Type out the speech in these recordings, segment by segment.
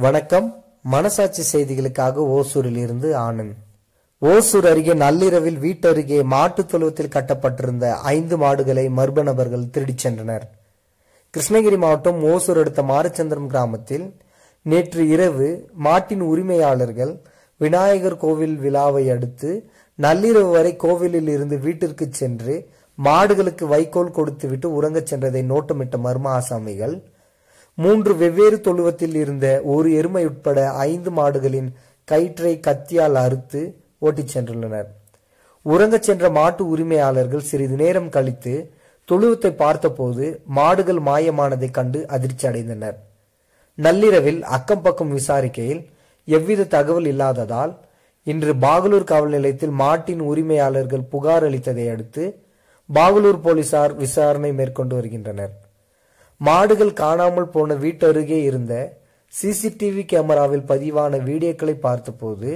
வணக்கம். மனசாட்சி செய்திகளுக்காக ஓசூரில் இருந்து ஆனந்த். ஓசூர் அருகே நள்ளிரவில் வீட்டருகே மாட்டுத் தொழுவத்தில் கட்டப்பட்டிருந்த ஐந்து மாடுகளை மர்ம நபர்கள் திருடிச் சென்றனர். கிருஷ்ணகிரி மாவட்டம் ஓசூர் அடுத்த மாரச்சந்திரம் கிராமத்தில் நேற்று இரவு மாட்டின் உரிமையாளர்கள் விநாயகர் கோவில் விழாவை அடுத்து நள்ளிரவு வரை கோவிலில் இருந்து வீட்டிற்கு சென்று மாடுகளுக்கு வைக்கோல் கொடுத்துவிட்டு உறங்கச் சென்றதை நோட்டமிட்ட மர்ம ஆசாமிகள் மூன்று வெவ்வேறு தொழுவத்தில் இருந்த ஒரு எருமை உட்பட ஐந்து மாடுகளின் கயிற்றை கத்தியால் அறுத்து ஓட்டிச் சென்றுள்ளனர். உறங்கச் சென்ற மாட்டு உரிமையாளர்கள் சிறிது நேரம் கழித்து தொழுவத்தை பார்த்தபோது மாடுகள் மாயமானதைக் கண்டு அதிர்ச்சி அடைந்தனர். நள்ளிரவில் அக்கம் பக்கம் விசாரிக்கையில் எவ்வித தகவல் இல்லாததால் இன்று பாகலூர் காவல் நிலையத்தில் மாட்டின் உரிமையாளர்கள் புகார் அளித்ததை அடுத்து பாகலூர் போலீசார் விசாரணை மேற்கொண்டு வருகின்றனர். மாடுகள் காணாமல் போன வீட்டருகே இருந்த சிசிடிவி கேமராவில் பதிவான வீடியோக்களை பார்த்தபோது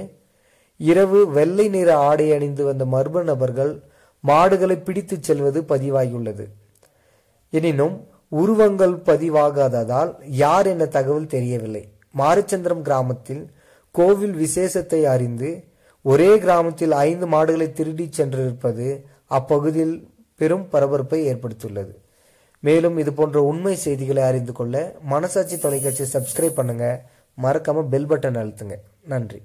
இரவு வெள்ளை நிற ஆடை அணிந்து வந்த மர்ம நபர்கள் மாடுகளை பிடித்துச் செல்வது பதிவாகியுள்ளது. எனினும் உருவங்கள் பதிவாகாததால் யார் என தகவல் தெரியவில்லை. மாரிச்சந்திரம் கிராமத்தில் கோவில் விசேஷத்தை அறிந்து ஒரே கிராமத்தில் ஐந்து மாடுகளை திருடிச் சென்றிருப்பது அப்பகுதியில் பெரும் பரபரப்பை ஏற்படுத்தியுள்ளது. மேலும் இது போன்ற உண்மை செய்திகளை அறிந்து கொள்ள மனசாட்சி தொலைக்காட்சியை சப்ஸ்கிரைப் பண்ணுங்க. மறக்காம பெல் பட்டன் அழுத்துங்க. நன்றி.